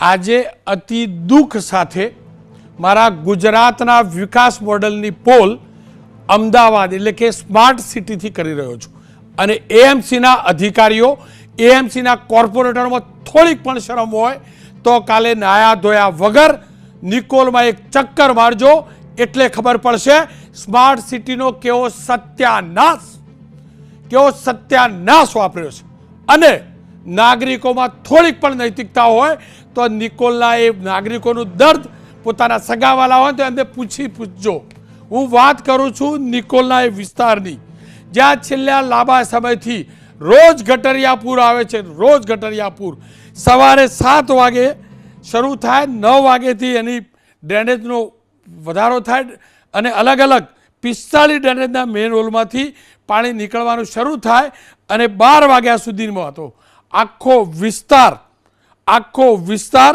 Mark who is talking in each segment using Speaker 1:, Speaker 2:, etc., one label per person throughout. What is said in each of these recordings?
Speaker 1: આજે અતિ દુઃખ સાથે મારા ગુજરાતના વિકાસ મોડલની પોલ અમદાવાદ એટલે કે સ્માર્ટ સિટીથી કરી રહ્યો છું. અને એએમસીના અધિકારીઓ, એએમસીના કોર્પોરેટરમાં થોડીક પણ શરમ હોય તો કાલે નાયા ધોયા વગર નિકોલમાં એક ચક્કર મારજો. એટલે ખબર પડશે સ્માર્ટ સિટીનો કેવો સત્યાનાશ કેવો સત્યાનાશ વાપર્યો છે. અને નાગરિકોમાં થોડીક પણ નૈતિકતા હોય તો નિકોલના એ નાગરિકોનું દર્દ પોતાના સગાવાલા હોય તો એમને પૂછી પૂછજો. હું વાત કરું છું નિકોલના એ વિસ્તારની. જ્યાં છેલ્લા લાંબા સમયથી રોજ ગટરિયાપુર આવે છે, રોજ ગટરિયાપુર. સવારે સાત વાગે શરૂ થાય, નવ વાગ્યેથી એની ડ્રેનેજનો વધારો થાય અને અલગ અલગ પિસ્તાળીસ ડ્રેનેજના મેન રોલમાંથી પાણી નીકળવાનું શરૂ થાય અને બાર વાગ્યા સુધીમાં હતો. આખો વિસ્તાર આખો વિસ્તાર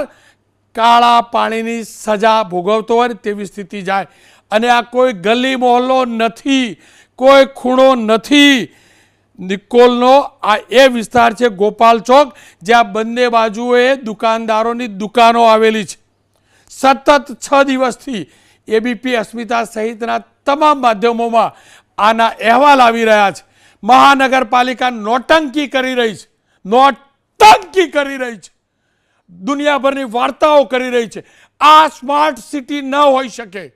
Speaker 1: કાળા પાણીની સજા ભોગવતો હોય તેવી સ્થિતિ જાય. અને આ કોઈ ગલી મોહલ્લો નથી, કોઈ ખૂણો નથી. નિકોલનો આ એ વિસ્તાર છે ગોપાલ ચોક, જ્યાં બંને બાજુએ દુકાનદારોની દુકાનો આવેલી છે. સતત છ દિવસથી એબીપી અસ્મિતા સહિતના તમામ માધ્યમોમાં આના અહેવાલ આવી રહ્યા છે. મહાનગરપાલિકા નોટંકી કરી રહી છે. નોટંકી કરી રહી છે. દુનિયાભરની વાર્તાઓ કરી રહી છે. આ સ્માર્ટ સિટી ન હોઈ શકે.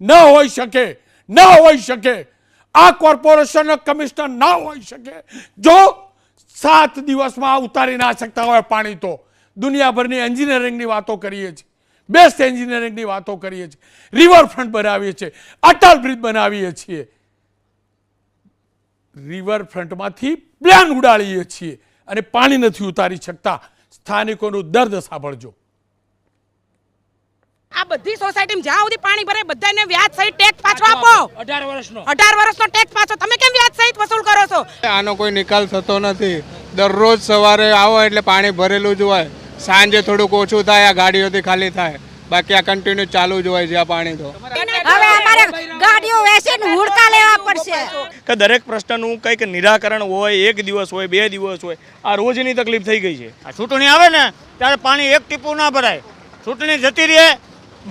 Speaker 1: ન હોઈ શકે. ન હોઈ શકે. આ કોર્પોરેશનનો કમિશનર ન હોઈ શકે. જો સાત દિવસમાં ઉતારી ના શકતા હોય પાણી તો. દુનિયાભરની એન્જિનિયરિંગની વાતો કરીએ છીએ. બેસ્ટ એન્જિનિયરિંગની વાતો કરીએ છીએ. રિવરફ્રન્ટ બનાવીએ છીએ. અટલ બ્રિજ બનાવીએ છીએ. રિવરફ્રન્ટમાંથી પ્લાન ઉડાડીએ છીએ. અને પાણી નથી ઉતારી શકતા. સ્થાનિકોનું દર્દ સાંભળજો.
Speaker 2: આ બધી સોસાયટીમાં જ્યાં સુધી પાણી ભરે બધાને વ્યાજ સહિત ટેક્સ પાછો આપો.
Speaker 3: અઢાર વર્ષનો.
Speaker 2: અઢાર વર્ષનો ટેક્સ પાછો. તમે કેમ વ્યાજ સહિત વસૂલ કરો છો?
Speaker 4: આનો કોઈ નિકાલ થતો નથી. દરરોજ સવારે આવો એટલે પાણી ભરેલું જ હોય. સાંજે થોડુંક ઓછું થાય આ ગાડીઓથી ખાલી થાય. બાકી આ કન્ટિન્યુ ચાલુ જ હોય છે આ પાણી તો.
Speaker 5: હવે અમારે ગાડીઓ વેચીને હુડકા લેવા પડશે.
Speaker 3: કે દરેક પ્રશ્નનું કંઈક નિરાકરણ હોય એક દિવસ હોય બે દિવસ હોય આ રોજની તકલીફ થઈ ગઈ છે.
Speaker 6: આ ચૂંટણી આવે ને ત્યારે પાણી એક ટીપું ના ભરાય. ચૂંટણી જતી રહે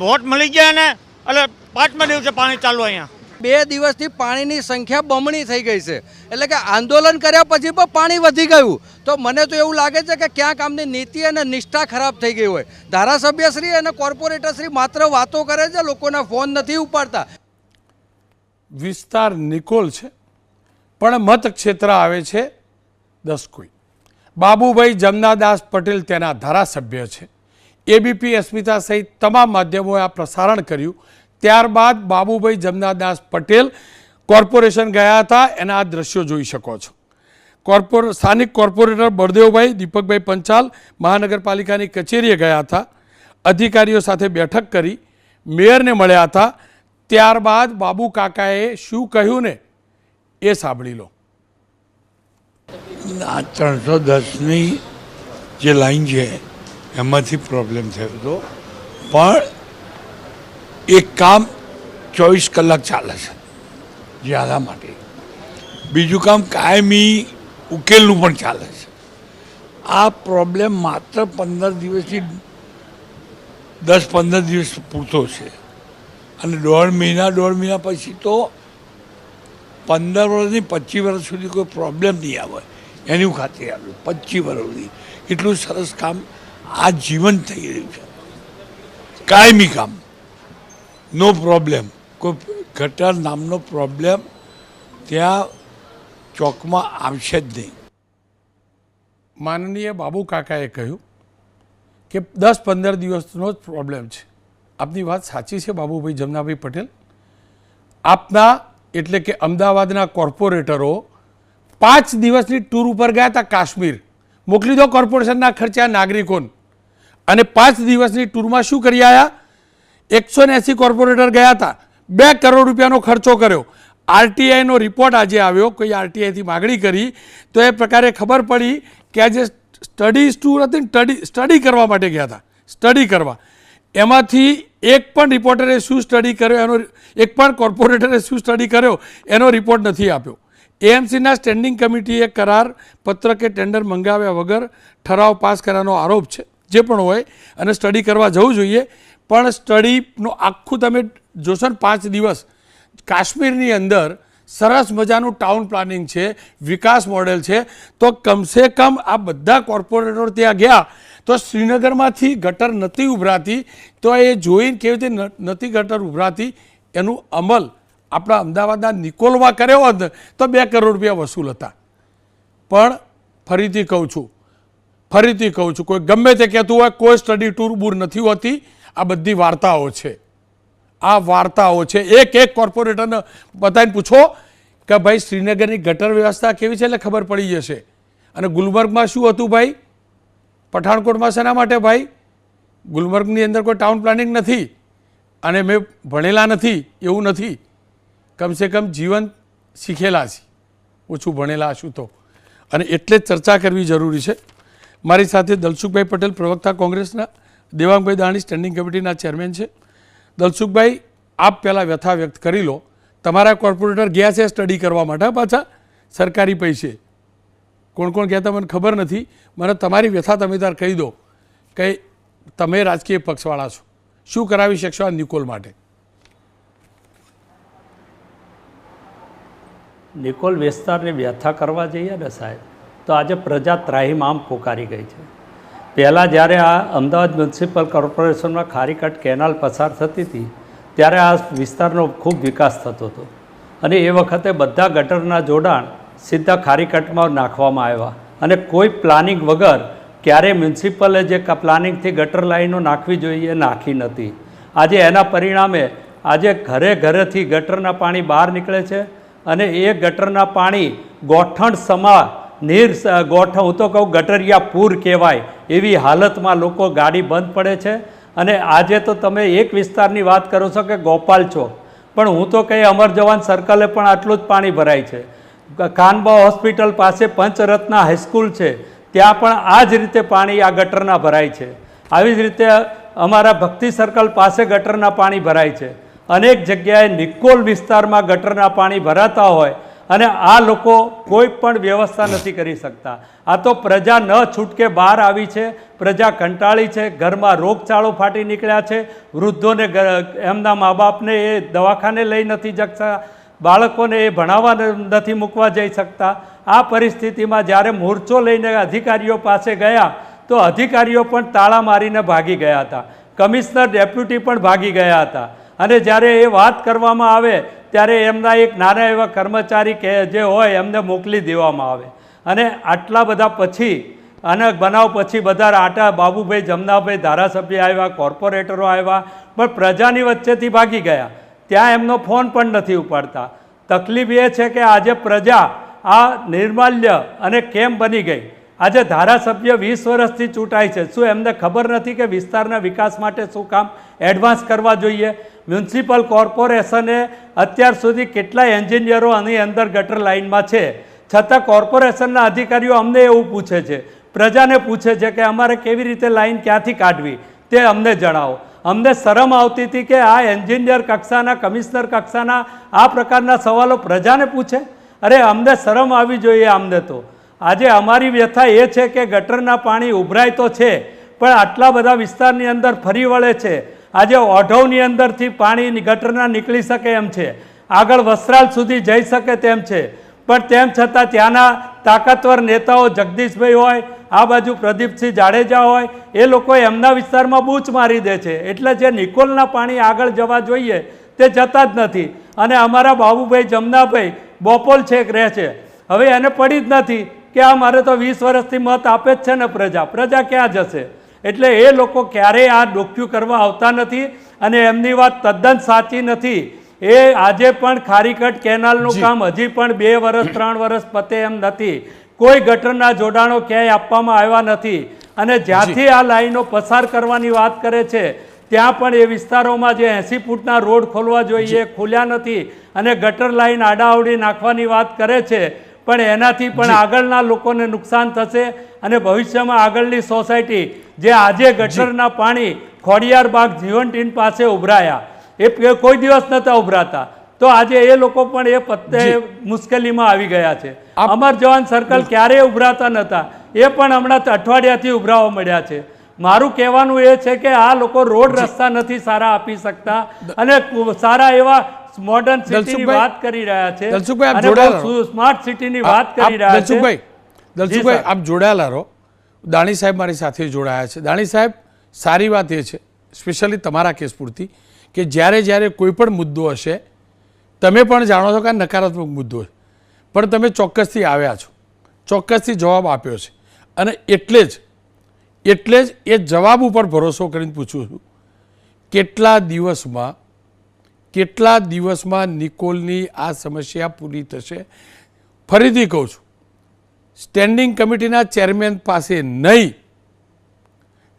Speaker 6: વોટ મળી ગયા ને એટલે પાંચમા દિવસે પાણી ચાલુ અહીંયા.
Speaker 7: બે દિવસથી પાણીની સંખ્યા બમણી થઈ ગઈ છે. એટલે કે આંદોલન કર્યા પછી પણ પાણી વધી ગયું. તો મને તો એવું લાગે છે કે ક્યાંક આમની નીતિ અને નિષ્ઠા ખરાબ થઈ ગઈ હોય. ધારાસભ્યશ્રી અને કોર્પોરેટરશ્રી માત્ર વાતો કરે છે, લોકોના ફોન નથી ઉપાડતા.
Speaker 1: વિસ્તાર નિકોલ છે, પણ મતક્ષેત્ર આવે છે દસકોઈ. બાબુભાઈ જમનાદાસ પટેલ તેના ધારાસભ્ય છે. એબીપી, અસ્મિતા સહિત તમામ માધ્યમોએ આ પ્રસારણ કર્યું. ત્યારબાદ બાબુભાઈ જમનાદાસ પટેલ કોર્પોરેશન ગયા હતા. એના આ દ્રશ્યો જોઈ શકો છો. કોર્પોર, સ્થાનિક કોર્પોરેટર બળદેવભાઈ, દીપકભાઈ પંચાલ મહાનગરપાલિકાની કચેરીએ ગયા હતા. અધિકારીઓ સાથે બેઠક કરી મેયરને મળ્યા હતા. ત્યારબાદ બાબુ કાકાએ શું કહ્યું ને એ સાંભળી લો.
Speaker 8: આ ત્રણસો દસની જે લાઈન છે, એમાંથી પ્રોબ્લેમ થયો હતો. પણ એક કામ ચોવીસ કલાક ચાલે છે જ્યાદા માટે. બીજું કામ કાયમી ઉકેલનું પણ ચાલે છે. આ પ્રોબ્લેમ માત્ર પંદર દિવસથી દસ પંદર દિવસ પૂરતો છે. અને દોઢ મહિના દોઢ મહિના પછી તો પંદર વર્ષથી પચીસ વર્ષ સુધી કોઈ પ્રોબ્લેમ નહીં આવે. એની હું ખાતરી આપું પચીસ વર્ષ સુધી. એટલું સરસ કામ આ જીવન થઈ રહ્યું છે. કાયમી કામ. નો પ્રોબ્લેમ કોઈ ગટર નામનો પ્રોબ્લેમ ત્યાં ચોકમાં આવશે જ નહીં.
Speaker 1: માનનીય બાબુ કાકાએ કહ્યું કે દસ પંદર દિવસનો જ પ્રોબ્લેમ છે. આપની વાત સાચી છે બાબુભાઈ જમનાભાઈ પટેલ. આપના એટલે કે અમદાવાદના કોર્પોરેટરો પાંચ દિવસની ટૂર ઉપર ગયા હતા કાશ્મીર. મોકલી દો કોર્પોરેશનના ખર્ચા નાગરિકોને. અને પાંચ દિવસની ટૂરમાં શું કરી આવ્યા એકસો એંસી કોર્પોરેટર ગયા હતા. બે કરોડ રૂપિયાનો ખર્ચો કર્યો. આરટીઆઈનો રિપોર્ટ આજે આવ્યો, કોઈ આરટીઆઈથી માગણી કરી, તો એ પ્રકારે ખબર પડી કે આજે સ્ટડી ટૂર હતી સ્ટડી સ્ટડી કરવા માટે ગયા હતા. સ્ટડી કરવા. એમાંથી એક પણ રિપોર્ટરે શું સ્ટડી કર્યો, એનો એક પણ કોર્પોરેટરે શું સ્ટડી કર્યો, એનો રિપોર્ટ નથી આપ્યો. એએમસીના સ્ટેન્ડિંગ કમિટીએ કરાર પત્ર કે ટેન્ડર મંગાવ્યા વગર ઠરાવ પાસ કરવાનો આરોપ છે, જે પણ હોય, અને સ્ટડી કરવા જવું જોઈએ. પણ સ્ટડીનું આખું તમે જોશો ને પાંચ દિવસ, કાશ્મીરની અંદર સરસ મજાનું ટાઉન પ્લાનિંગ છે, વિકાસ મોડેલ છે. તો કમસે કમ આ બધા કોર્પોરેટર ત્યાં ગયા, તો શ્રીનગરમાંથી ગટર નથી ઉભરાતી, તો એ જોઈને કેવી રીતે નથી ગટર ઉભરાતી, એનું અમલ આપણા અમદાવાદના નિકોલમાં કર્યો હોત તો બે કરોડ રૂપિયા વસૂલ હતા. પણ ફરીથી કહું છું, ફરીથી કહું છું, કોઈ ગમે તે કહેતું હોય, કોઈ સ્ટડી ટૂર બૂર નથી હોતી આ બધી વાર્તાઓ છે. આ વાર્તાઓ છે. એક એક કોર્પોરેટરને બતાવીને પૂછો કે ભાઈ શ્રીનગરની ગટર વ્યવસ્થા કેવી છે એટલે ખબર પડી જશે. અને ગુલમર્ગમાં શું હતું ભાઈ? પઠાણકોટમાં શેના માટે ભાઈ? ગુલમર્ગની અંદર કોઈ ટાઉન પ્લાનિંગ નથી. અને મેં ભણેલા નથી, એવું નથી. કમસે કમ જીવન શીખેલા છે. ઓછું ભણેલા છું તો. અને એટલે જ ચર્ચા કરવી જરૂરી છે. મારી સાથે દલસુખભાઈ પટેલ, પ્રવક્તા કોંગ્રેસના દેવાંગભાઈ દાણી સ્ટેન્ડિંગ કમિટીના ચેરમેન છે. દલસુખભાઈ, આપ પહેલાં વ્યથા વ્યક્ત કરી લો. તમારા કોર્પોરેટર ગયા છે સ્ટડી કરવા માટે પાછા. સરકારી પૈસે. કોણ કોણ કહેતા મને ખબર નથી. મને તમારી વ્યથા તમે તાર કહી દો કે તમે રાજકીય પક્ષવાળા છો. શું કરાવી શકશો આ નિકોલ માટે?
Speaker 9: નિકોલ વિસ્તારની વ્યથા કરવા જઈએ ને સાહેબ, તો આજે પ્રજા ત્રાહિમામ પોકારી ગઈ છે. પહેલાં જ્યારે આ અમદાવાદ મ્યુનિસિપલ કોર્પોરેશનમાં ખારીકટ કેનાલ પસાર થતી હતી, ત્યારે આ વિસ્તારનો ખૂબ વિકાસ થતો હતો. અને એ વખતે બધા ગટરના જોડાણ સીધા ખારીકટમાં નાખવામાં આવ્યા. અને કોઈ પ્લાનિંગ વગર ક્યારેય મ્યુનિસિપલે જે પ્લાનિંગથી ગટર લાઈનો નાખવી જોઈએ એ નાખી નથી. આજે એના પરિણામે આજે ઘરે ઘરેથી ગટરના પાણી બહાર નીકળે છે અને એ ગટરના પાણી ગોઠણ સમા નીર ગોઠ હું તો કહું ગટરિયા પૂર કહેવાય. એવી હાલતમાં લોકો ગાડી બંધ પડે છે. અને આજે તો તમે એક વિસ્તારની વાત કરો છો કે ગોપાલ ચોક પણ હું તો કહી અમર જવાન સર્કલે પણ આટલું જ પાણી ભરાય છે. કાનબા હોસ્પિટલ પાસે પંચરત્ના હાઈસ્કૂલ છે. ત્યાં પણ આ જ રીતે પાણી આ ગટરના ભરાય છે. આવી જ રીતે અમારા ભક્તિ સર્કલ પાસે ગટરના પાણી ભરાય છે. અનેક જગ્યાએ નિકોલ વિસ્તારમાં ગટરના પાણી ભરાતા હોય. અને આ લોકો કોઈ પણ વ્યવસ્થા નથી કરી શકતા. આ તો પ્રજા ન છૂટકે બહાર આવી છે, પ્રજા કંટાળી છે, ઘરમાં રોગચાળો ફાટી નીકળ્યા છે, વૃદ્ધોને એમના મા બાપને એ દવાખાને લઈ નથી શકતા બાળકોને એ ભણાવવા નથી મૂકવા જઈ શકતા. આ પરિસ્થિતિમાં જ્યારે મોરચો લઈને અધિકારીઓ પાસે ગયા, તો અધિકારીઓ પણ તાળા મારીને ભાગી ગયા હતા. કમિશનર, ડેપ્યુટી પણ ભાગી ગયા હતા. અને જ્યારે એ વાત કરવામાં આવે ત્યારે એમના એક નાના એવા કર્મચારી કે જે હોય એમને મોકલી દેવામાં આવે. અને આટલા બધા પછી, અને બનાવ પછી બધા આટા બાબુભાઈ, જમનાભાઈ ધારાસભ્ય આવ્યા, કોર્પોરેટરો આવ્યા, પણ પ્રજાની વચ્ચેથી ભાગી ગયા. ત્યાં એમનો ફોન પણ નથી ઉપાડતા. તકલીફ એ છે કે આજે પ્રજા આ નિર્માલ્ય અને કેમ બની ગઈ? આજે ધારાસભ્ય વીસ વર્ષથી ચૂંટાય છે. શું એમને ખબર નથી કે વિસ્તારના વિકાસ માટે શું કામ એડવાન્સ કરવા જોઈએ? મ્યુનિસિપલ કોર્પોરેશને અત્યાર સુધી કેટલા એન્જિનિયરો આની અંદર ગટર લાઇનમાં છે. છતાં કોર્પોરેશનના અધિકારીઓ અમને એવું પૂછે છે. પ્રજાને પૂછે છે કે અમારે કેવી રીતે લાઇન ક્યાંથી કાઢવી? તે અમને જણાવો. અમને શરમ આવતી હતી કે આ એન્જિનિયર કક્ષાના કમિશનર કક્ષાના આ પ્રકારના સવાલો પ્રજાને પૂછે? અરે, અમને શરમ આવી જોઈએ અમને તો. આજે અમારી વ્યથા એ છે કે ગટરના પાણી ઉભરાય તો છે, પણ આટલા બધા વિસ્તારની અંદર ફરી વળે છે. આજે ઓઢવની અંદરથી પાણી ગટરના નીકળી શકે એમ છે. આગળ વસ્ત્રાલ સુધી જઈ શકે તેમ છે. પણ તેમ છતાં ત્યાંના તાકાતવર નેતાઓ જગદીશભાઈ હોય, આ બાજુ પ્રદીપસિંહ જાડેજા હોય, એ લોકો એમના વિસ્તારમાં બૂચ મારી દે છે. એટલે જે નિકોલના પાણી આગળ જવા જોઈએ, તે જતા જ નથી. અને અમારા બાબુભાઈ જમનાભાઈ બોપોલ છેક રહે છે. હવે એને પડી જ નથી. કે આ મારે તો વીસ વર્ષથી મત આપે જ છે ને પ્રજા. પ્રજા ક્યાં જશે? એટલે એ લોકો ક્યારેય આ ડોક્યુ કરવા આવતા નથી અને એમની વાત તદ્દન સાચી નથી. એ આજે પણ ખારીકટ કેનાલનું કામ હજી પણ બે વર્ષ ત્રણ વર્ષ પતે એમ નથી. કોઈ ગટરના જોડાણો ક્યાંય આપવામાં આવ્યા નથી. અને જ્યાંથી આ લાઈનો પસાર કરવાની વાત કરે છે ત્યાં પણ એ વિસ્તારોમાં જે એંસી ફૂટના રોડ ખોલવા જોઈએ ખોલ્યા નથી અને ગટર લાઈન આડાઅવડી નાખવાની વાત કરે છે. પણ એનાથી પણ આગળના લોકોને નુકસાન થશે અને ભવિષ્યમાં આગળની સોસાયટી જે આજે ગટરના પાણી ખોડિયાર બાગ જીવન ટીન પાસે ઉભરાયા એ કોઈ દિવસ નહોતા ઉભરાતા. તો આજે એ લોકો પણ એ પત્તે મુશ્કેલીમાં આવી ગયા છે. અમર જવાન સર્કલ ક્યારેય ઉભરાતા નહોતા એ પણ હમણાં અઠવાડિયાથી ઉભરાવા મળ્યા છે. મારું કહેવાનું એ છે કે આ લોકો રોડ રસ્તા નથી સારા આપી શકતા અને સારા એવા મોડર્ન સિટીની વાત કરી રહ્યા છે
Speaker 1: દલસુખભાઈ, આપ જોડાયેલા
Speaker 9: સ્માર્ટ સિટીની વાત કરી રહ્યા છે.
Speaker 1: દલસુખભાઈ દલસુખભાઈ આપ જોડાયેલા રહો. દાણી સાહેબ મારી સાથે જોડાયા છે. દાણી સાહેબ સારી વાત એ છે સ્પેશિયલી તમારા કેસ પૂરતી કે જ્યારે જ્યારે કોઈ પણ મુદ્દો હશે તમે પણ જાણો છો કે નકારાત્મક મુદ્દો છે. પણ તમે ચોક્કસથી આવ્યા છો. ચોક્કસથી જવાબ આપ્યો છે. અને એટલે જ એટલે જ એ જવાબ ઉપર ભરોસો કરીને પૂછું છું. કેટલા દિવસમાં કેટલા દિવસમાં નિકોલની આ સમસ્યા પૂરી થશે? ફરીથી કહું છું, સ્ટેન્ડિંગ કમિટીના ચેરમેન પાસે નહીં.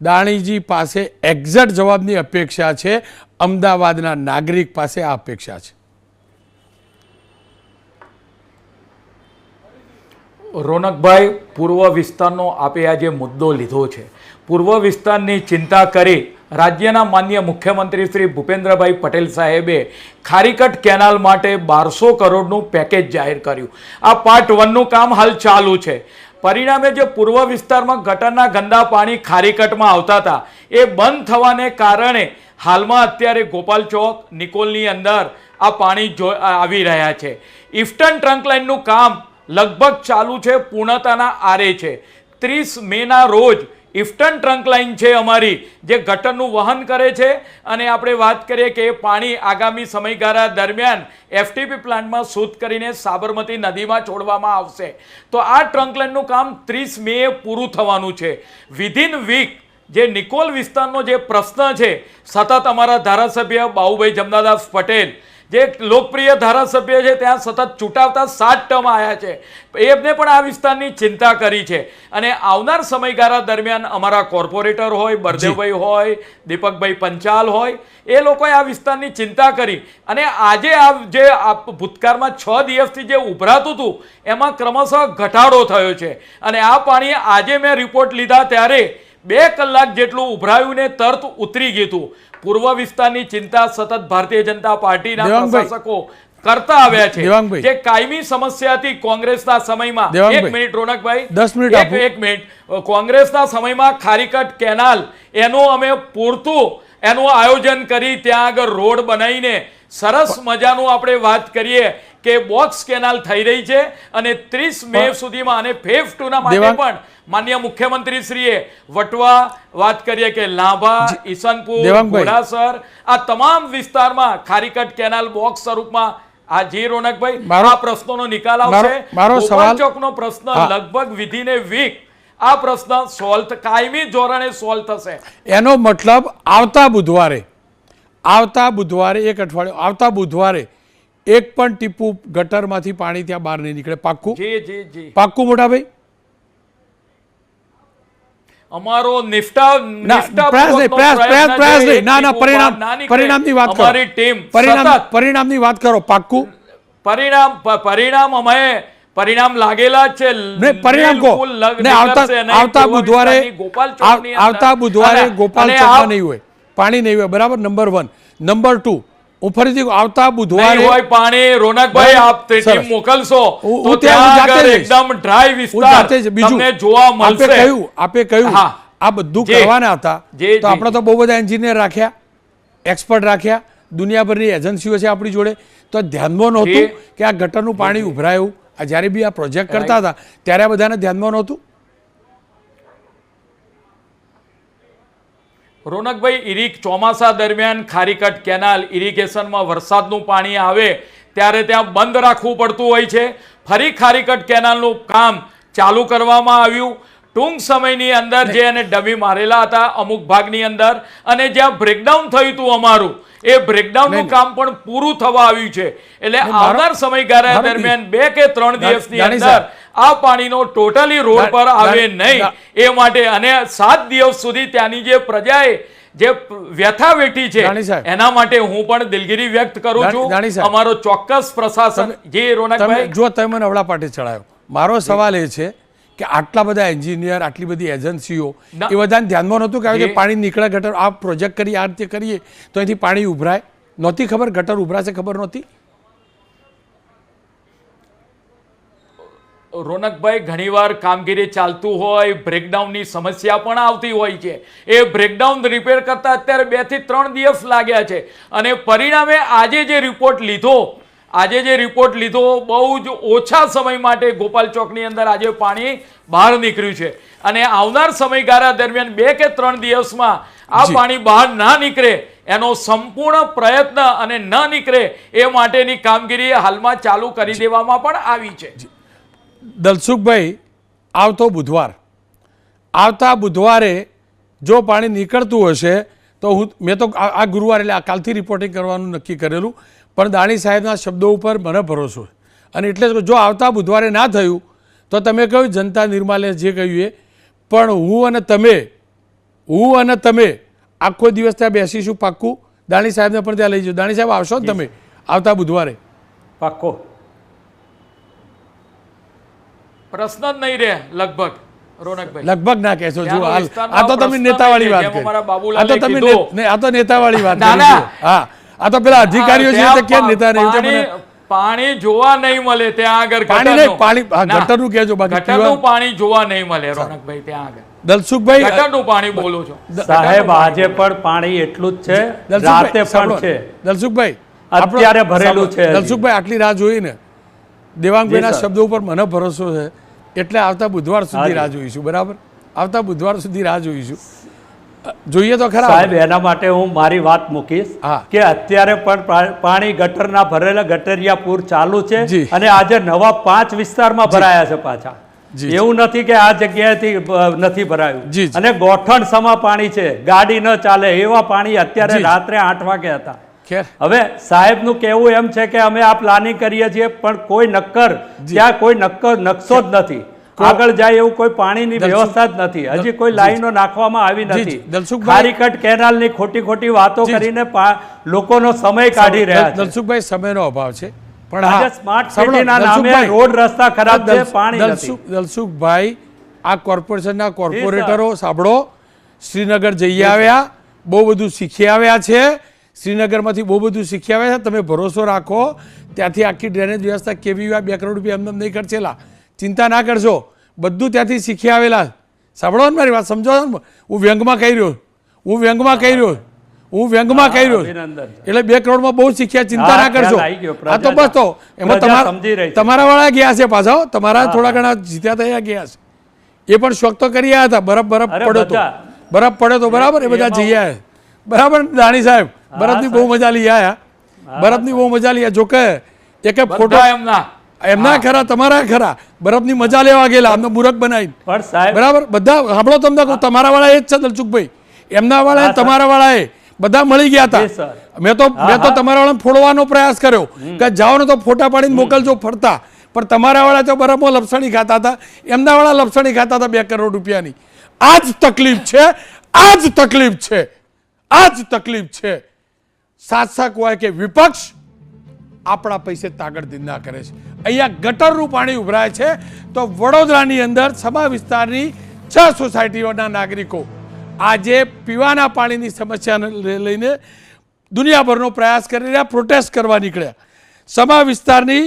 Speaker 1: દાણીજી પાસે એક્ઝેક્ટ જવાબની અપેક્ષા છે. અમદાવાદના નાગરિક પાસે આ અપેક્ષા છે.
Speaker 10: રોનકભાઈ, પૂર્વ વિસ્તારનો આપે આ જે મુદ્દો લીધો છે, પૂર્વ વિસ્તારની ચિંતા કરી રાજ્યના માન્ય મુખ્યમંત્રી શ્રી ભૂપેન્દ્રભાઈ પટેલ સાહેબે ખારીકટ કેનાલ માટે બારસો કરોડનું પેકેજ જાહેર કર્યું. આ પાર્ટ વનનું કામ હાલ ચાલુ છે. પરિણામે જે પૂર્વ વિસ્તારમાં ગટરના ગંદા પાણી ખારીકટમાં આવતા હતા, એ બંધ થવાને કારણે હાલમાં અત્યારે ગોપાલ ચોક, નિકોલની અંદર આ પાણી જો આવી રહ્યા છે. ઇફ્ટન ટ્રંક લાઇનનું કામ લગભગ ચાલુ છે, પૂર્ણતાના આરે છે. ત્રીસ મેના રોજ ઇફ્ટન ટ્રંક લાઇન છે અમારી, જે ગટરનું વહન કરે છે. અને આપણે વાત કરીએ કે પાણી આગામી સમયગાળા દરમિયાન એફટીપી પ્લાન્ટમાં શુદ્ધ કરીને સાબરમતી નદીમાં છોડવામાં આવશે. તો આ ટ્રંક લાઇનનું કામ ત્રીસ મે પૂરું થવાનું છે. વિધિન વીક જે નિકોલ વિસ્તારનો જે પ્રશ્ન છે, સતત અમારા ધારાસભ્ય બાહુભાઈ જમનાદાસ પટેલ જે લોકપ્રિય ધારાસભ્ય છે ત્યાં સતત ચૂંટાવતા સાત ટર્મ આવ્યા છે. એમને પણ આ વિસ્તારની ચિંતા કરી છે. અને આવનાર સમયગાળા દરમિયાન અમારા કોર્પોરેટર હોય બળદેવભાઈ હોય દીપકભાઈ પંચાલ હોય એ લોકોએ આ વિસ્તારની ચિંતા કરી. અને આજે આ જે ભૂતકાળમાં છ દિવસથી જે ઉભરાતું હતું એમાં ક્રમશઃ ઘટાડો થયો છે. અને આ પાણી આજે મેં રિપોર્ટ લીધા ત્યારે બે કલાક જેટલું ઉભરાયું ને તરત ઉતરી ગયું હતું. પૂર્વ વિસ્તારની ચિંતા સતત ભારતીય જનતા પાર્ટીના પ્રશાસકો કરતા આવ્યા છે. જે કાયમી સમસ્યા હતી કોંગ્રેસના સમયમાં. એક મિનિટ રોનકભાઈ.
Speaker 1: દસ મિનિટ
Speaker 10: એક મિનિટ. કોંગ્રેસના સમયમાં ખારીકટ કેનાલ એનું અમે પૂરતું એનું આયોજન કરી ત્યાં આગળ રોડ બનાવીને સરસ મજાનું આપણે વાત કરીએ કે બોક્સ કેનાલ થઈ રહી છે અને ત્રીસ મે સુધીમાં અને ફેફ ટુ ના માટે પણ માન્ય મુખ્યમંત્રી શ્રીએ વટવા વાત કરીએ કે લાંભા ઈસનપુર ઘોડાસર આ તમામ વિસ્તારમાં ખારીકટ કેનાલ બોક્સ સ્વરૂપમાં આ જી રોનકભાઈ આ પ્રશ્નોનો નિકાલ આવશે.
Speaker 1: મારો સવાલ-
Speaker 10: ચોકનો પ્રશ્ન. લગભગ વિધિને વીક. આ પ્રશ્ન સોલ્વ કાયમી ધોરણે સોલ્વ થશે.
Speaker 1: એનો મતલબ આવતા બુધવારે આવતા બુધવારે એક અઠવાડિયું આવતા બુધવારે એક પણ ટીપુ ગટરમાંથી પાણી ત્યાં બહાર નહીં નીકળે. પાક્કું?
Speaker 10: જી જી જી.
Speaker 1: પાક્કું મોટાભાઈ
Speaker 10: અમારો નિષ્ઠા
Speaker 1: ના પ્રયાસ નહીં પ્રયાસ પ્રયાસ પ્રયાસ નહીં. ના ના પરિણામ
Speaker 10: બહાર ના નીકળે.
Speaker 1: પરિણામની વાત કરો.
Speaker 10: અમારી ટીમ
Speaker 1: પરિણામ પરિણામની વાત કરો. પાક્કું?
Speaker 10: પરિણામ પરિણામ અમે પરિણામ લાગેલા જ છે.
Speaker 1: ને પરિણામ કહો. ને આવતા આવતા બુધવારે
Speaker 10: ગોપાલ ચોકની
Speaker 1: આવ- આવતા બુધવારે ગોપાલ ચોકમાં નહીં હોય. પાણી નહીં હોય. બરાબર? નંબર વન નંબર ટુ હું ફરીથી આવતા બુધવારે
Speaker 10: હોય પાણી. રોનકભાઈ આપ તે ટીમ મોકલશો તો
Speaker 1: ત્યાં જાતે
Speaker 10: એકદમ ડ્રાય વિસ્તાર તમને જોવા
Speaker 1: આપે
Speaker 10: મળશે.
Speaker 1: કહ્યું આપે કહ્યું આ બધું. કરવાના હતા. તો આપણે તો બહુ બધા એન્જિનિયર રાખ્યા એક્સપર્ટ રાખ્યા. દુનિયાભરની એજન્સીઓ છે આપણી જોડે. તો ધ્યાનમાં નહોતું કે આ ગટરનું પાણી ઉભરાયું. આ જ્યારે બી આ પ્રોજેક્ટ કરતા હતા ત્યારે આ બધાને ધ્યાનમાં નહોતું.
Speaker 10: રોનકભાઈ ઇરિક ચોમાસા દરમિયાન ખારીકટ કેનાલ ઇરિગેશનમાં વરસાદનું પાણી આવે ત્યારે ત્યાં બંધ રાખવું પડતું હોય છે. ફરી ખારીકટ કેનાલનું કામ ચાલુ કરવામાં આવ્યું. ટૂંક સમયની અંદર જે એને ડમી મારેલા હતા અમુક ભાગની અંદર અને જ્યાં બ્રેકડાઉન થયું હતું અમારું એ બ્રેકડાઉનનું કામ પણ પૂરું થવા આવ્યું છે. એટલે આવનાર સમયગાળા દરમિયાન બે કે ત્રણ દિવસની અંદર. આ પાણીનો ટોટલી રોડ પર આવે નહીં. એ માટે અને સાત દિવસ સુધી ત્યાંની જે પ્રજાએ જે વ્યથા વેઠી છે એના માટે હું પણ દિલગીરી વ્યક્ત કરું છું. અમારો ચોક્કસ પ્રશાસન. જે રોનકભાઈ
Speaker 1: જો તમે અવળા પાટે ચડાયો. મારો સવાલ એ છે કે આટલા બધા એન્જિનિયર આટલી બધી એજન્સીઓ એ બધાને ધ્યાનમાં નહોતું કે પાણી નીકળે ગટર આ પ્રોજેક્ટ કરી આ રીતે કરીએ તો અહીંથી પાણી ઉભરાય. નહોતી ખબર ગટર ઉભરાશે ખબર નહોતી?
Speaker 10: રોનકભાઈ ઘણીવાર કામગીરી ચાલતું હોય બ્રેકડાઉનની સમસ્યા પણ આવતી હોય છે. એ બ્રેકડાઉન રિપેર કરતા અત્યારે બેથી ત્રણ દિવસ લાગ્યા છે. અને પરિણામે આજે જે રિપોર્ટ લીધો આજે જે રિપોર્ટ લીધો બહુ જ ઓછા સમય માટે ગોપાલ ચોકની અંદર આજે પાણી બહાર નીકળ્યું છે. અને આવનાર સમયગાળા દરમિયાન બે કે ત્રણ દિવસમાં આ પાણી બહાર ના નીકળે એનો સંપૂર્ણ પ્રયત્ન અને ન નીકળે એ માટેની કામગીરી હાલમાં ચાલુ કરી દેવામાં પણ આવી છે.
Speaker 1: દલસુખભાઈ આવતો બુધવાર. આવતા બુધવારે જો પાણી નીકળતું હશે તો હું મેં તો આ ગુરુવારે એટલે આ કાલથી રિપોર્ટિંગ કરવાનું નક્કી કરેલું પણ દાણી સાહેબના શબ્દો ઉપર મને ભરોસો અને એટલે જ જો આવતા બુધવારે ના થયું તો તમે કહ્યું જનતા નિર્માલે જે કહ્યું એ. પણ હું અને તમે હું અને તમે આખો દિવસ ત્યાં બેસીશું પાક્કું. દાણી સાહેબને પણ ત્યાં લઈ જજો. દાણી સાહેબ આવશો તમે આવતા બુધવારે?
Speaker 9: પાક્કો.
Speaker 10: પ્રશ્ન જ નહીં રહે લગભગ. રોનકભાઈ.
Speaker 1: લગભગ ના કહેશો. જુઓ
Speaker 10: ત્યાંનો
Speaker 1: હાલ
Speaker 10: વિસ્તારનો
Speaker 1: આ તો તમે નેતાવાળી વાત કરી. આ તો તમે ને- ને, આ તો નેતાવાળી વાત
Speaker 10: ના,
Speaker 1: કરી.
Speaker 10: ના.
Speaker 1: જુઓ. હા. આ તો પેલા અધિકારીઓ છે
Speaker 10: ત્યાં
Speaker 1: નેતા નહીં
Speaker 10: પાણી જોવા નહીં મળે ત્યાં આગળ
Speaker 1: પાણી નહીં, પાણી- ગટરનું કહેજો, બાકી
Speaker 10: ગટરનું પાણી જોવા નહીં મળે રોનકભાઈ ત્યાં આગળ.
Speaker 1: દલસુખભાઈ
Speaker 10: ગટરનું પાણી બોલો છો.
Speaker 9: સાહેબ આજે પણ પાણી એટલું જ છે રાતે
Speaker 1: દલસુખભાઈ
Speaker 9: પણ છે.
Speaker 1: દલસુખભાઈ
Speaker 9: અત્યારે ભરેલું છે.
Speaker 1: દલસુખભાઈ આટલી રાહ જોઈને દેવાંગભાઈના શબ્દો ઉપર મને ભરોસો છે. એટલે આવતા બુધવાર સુધી રાહ જોઈશું બરાબર? આવતા બુધવાર સુધી રાહ જોઈશું. જોઈએ તો ખરા
Speaker 9: સાહેબ એના માટે હું મારી વાત મૂકીશ કે અત્યારે પણ પાણી ગટરના ભરેલા ગટરિયા પૂર ચાલુ છે અને આજે નવા પાંચ વિસ્તારમાં ભરાયા છે પાછા. એવું નથી કે આ જગ્યાએથી નથી ભરાયું. અને ગોઠણ સમા પાણી છે ગાડી ન ચાલે એવા પાણી અત્યારે રાત્રે આઠ વાગે હતા. હવે સાહેબનું કહેવું એમ છે કે અમે આ પ્લાનિંગ કરીએ છીએ પણ કોઈ નક્કર ત્યાં કોઈ નક્કર નકશો જ નથી. આગળ જાય એવું કોઈ પાણીની વ્યવસ્થા જ નથી. હજી કોઈ લાઈનો નાખવામાં આવી નથી. ખારીકટ કેનાલની ખોટી ખોટી વાતો. કરીને લોકોનો સમય કાઢી રહ્યા છે.
Speaker 1: દલસુખભાઈ સમયનો અભાવ છે. પણ
Speaker 9: આજે સ્માર્ટ સિટીના નામે રોડ રસ્તા ખરાબ છે પાણી નથી.
Speaker 1: દલસુખભાઈ આ કોર્પોરેશનના કોર્પોરેટરો સાંભળો શ્રીનગર જઈ આવ્યા બહુ બધું શીખી આવ્યા છે. શ્રીનગરમાંથી બહુ બધું શીખી આવ્યા છે. તમે ભરોસો રાખો. ત્યાંથી આખી ડ્રેનેજ વ્યવસ્થા કેવી હોય બે કરોડ રૂપિયા એમને નહીં ખર્ચેલા. ચિંતા ના કરશો બધું ત્યાંથી શીખી આવેલા. સાંભળો ને મારી વાત સમજો ને? હું વ્યંગમાં કહી રહ્યો. હું વ્યંગમાં કહી રહ્યો. હું વ્યંગમાં કહી રહ્યો. એટલે બે કરોડમાં બહુ શીખ્યા. ચિંતા ના કરશો. આ તો બસ તો. એમાં તમારા. તમારા વાળા ગયા છે પાછા તમારા થોડા ઘણા જીત્યા થયા ગયા છે. એ પણ શોખ તો કરી આવ્યા હતા. બરફ બરફ પડ્યો તો. બરફ પડ્યો તો બરાબર? એ બધા જઈ આવ્યા બરાબર દાણી સાહેબ? બરફની બહુ મજા લઈ આયા. બરફની બહુ મજા લઈ જોકે એક ફોટો
Speaker 10: એમના.
Speaker 1: એમના ખરા તમારા ખરા. બરફની મજા લેવા ગયેલા અમને મૂરખ
Speaker 9: બનાવી
Speaker 1: બરાબર? બધા સાંભળો તમને કહું તમારા વાળા એ જ છે દલચુકભાઈ. એમના વાળા તમારા વાળા એ બધા મળી ગયા હતા. મેં તો મેં તો તમારા વાળાને ફોડવાનો પ્રયાસ કર્યો કે જાઓ ને તો ફોટા પાડીને મોકલજો ફરતા. પણ તમારા વાળા તો બરફમાં લપસણી ખાતા હતા. એમના વાળા લપસણી ખાતા હતા બે કરોડ રૂપિયાની. આ જ તકલીફ છે. આ જ તકલીફ છે. આ જ તકલીફ છે. શાસક હોય કે વિપક્ષ આપણા પૈસે તાગડદી ના કરે છે. અહીંયા ગટરનું પાણી ઉભરાય છે. તો વડોદરાની અંદર સમા વિસ્તારની છ સોસાયટીઓના નાગરિકો આજે પીવાના પાણીની સમસ્યાને લઈને દુનિયાભરનો પ્રયાસ કરી રહ્યા પ્રોટેસ્ટ કરવા નીકળ્યા. સમા વિસ્તારની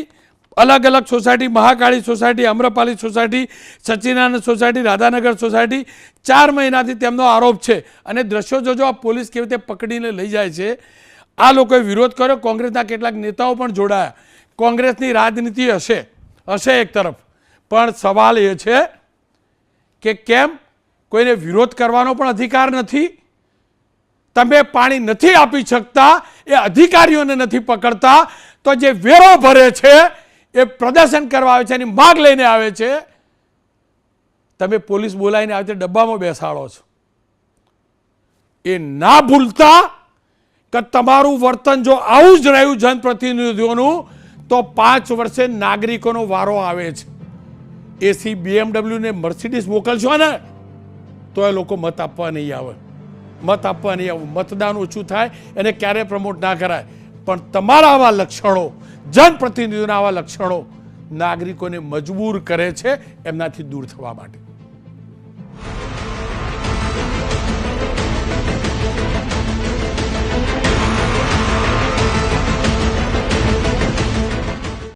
Speaker 1: અલગ અલગ society, Mahakali society, Amrapali society Sachchinanand society, Radhanagar society, ચાર મહિનાથી તેમનો આરોપ છે. અને દ્રશ્યો જોજો, આ પોલીસ કેવી રીતે પકડીને લઈ જાય છે. આ લોકોએ વિરોધ કર્યો. કોંગ્રેસના કેટલાક નેતાઓ પણ જોડાયા. કોંગ્રેસની રાજનીતિ હશે હશે એક તરફ. પણ સવાલ એ છે કે કેમ કોઈને વિરોધ કરવાનો પણ અધિકાર નથી? તમે પાણી નથી આપી શકતા, એ અધિકારીઓને નથી પકડતા, તો જે વેરો ભરે છે એ પ્રદર્શન કરવા આવે છે, એની માગ લઈને આવે છે. તમે પોલીસ બોલાવીને આવે છે ડબ્બામાં બેસાડો છો. એ ના ભૂલતા કે તમારું વર્તન જો આવું જ રહ્યું જનપ્રતિનિધિઓનું, તો પાંચ વર્ષે નાગરિકોનો વારો આવે છે. એસી, બીએમડબલ્યુ ને મર્સિડીઝ મોકલશો ને, તો એ લોકો મત આપવા નહીં આવે. મત આપવા નહીં આવે. મતદાન ઓછું થાય, એને ક્યારે પ્રમોટ ના કરાય. પણ તમારા આવા લક્ષણો, જનપ્રતિનિધિઓના આવા લક્ષણો નાગરિકોને મજબૂર કરે છે, એમનાથી દૂર થવા માટે.